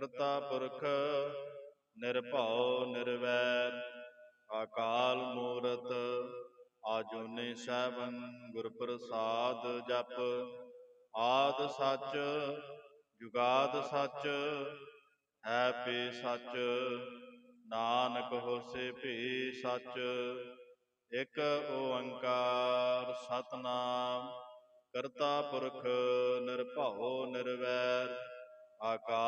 ਕਰਤਾ ਪੁਰਖ, ਨਿਰਭਉ ਨਿਰਵੈਰ ਅਕਾਲ ਮੂਰਤ ਆਜੂਨੇ ਸੈਭੰ ਗੁਰ ਪ੍ਰਸਾਦ ਜਪ। ਆਦ ਸੱਚ, ਜੁਗਾਦ ਸੱਚ, ਹੈ ਭੀ ਸੱਚ, ਨਾਨਕ ਹੋਸੇ ਭੀ ਸੱਚ। ਇਕ ਓੰਕਾਰ ਸਤਨਾਮ, ਕਰਤਾ ਪੁਰਖ, ਨਿਰਭਉ, ਨਿਰਵੈਰ, ਅਕਾਲ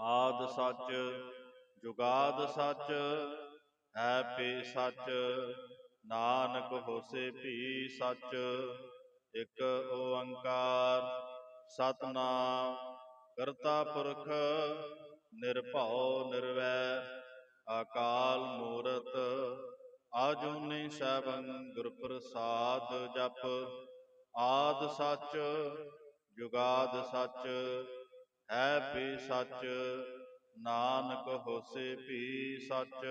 ਆਦ ਸੱਚ, ਜੁਗਾਦ ਸੱਚ, ਹੈ ਭੀ ਸੱਚ, ਨਾਨਕ ਹੋਸੇ ਭੀ ਸੱਚ, ਇਕ ਓੰਕਾਰ ਸਤਨਾਮ, ਕਰਤਾ ਪੁਰਖ ਨਿਰਭਉ ਨਿਰਵੈ, ਅਕਾਲ ਮੂਰਤ ਆਜੂਨੀ ਸੈਭੰ, ਗੁਰ ਪ੍ਰਸਾਦ ਜਪ, ਆਦ ਸੱਚ, ਜੁਗਾਦ ਸੱਚ ਹੈ ਭੀ ਸੱਚ ਨਾਨਕ ਹੋਸੇ ਭੀ ਸੱਚ।